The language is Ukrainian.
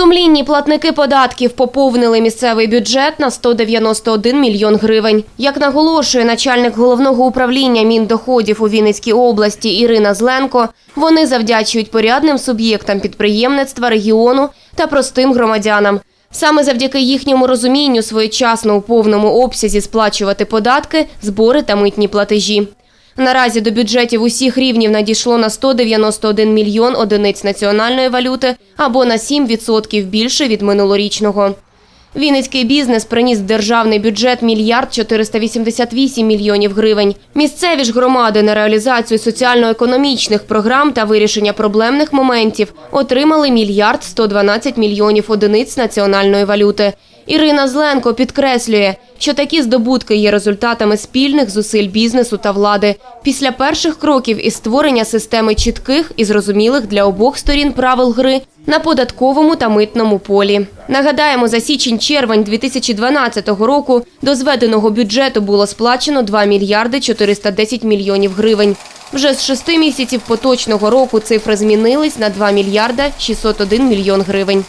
Сумлінні платники податків поповнили місцевий бюджет на 191 мільйон гривень. Як наголошує начальник головного управління Міндоходів у Вінницькій області Ірина Зленко, вони завдячують порядним суб'єктам підприємництва регіону та простим громадянам. Саме завдяки їхньому розумінню своєчасно у повному обсязі сплачувати податки, збори та митні платежі. Наразі до бюджетів усіх рівнів надійшло на 191 мільйон одиниць національної валюти або на 7% більше від минулорічного. Вінницький бізнес приніс державний бюджет мільярд 488 мільйонів гривень. Місцеві ж громади на реалізацію соціально-економічних програм та вирішення проблемних моментів отримали мільярд 112 мільйонів одиниць національної валюти. Ірина Зленко підкреслює, що такі здобутки є результатами спільних зусиль бізнесу та влади після перших кроків із створення системи чітких і зрозумілих для обох сторін правил гри на податковому та митному полі. Нагадаємо, за січень-червень 2012 року до зведеного бюджету було сплачено 2 мільярди 410 мільйонів гривень. Вже з шести місяців поточного року цифри змінились на 2 мільярда 601 мільйон гривень.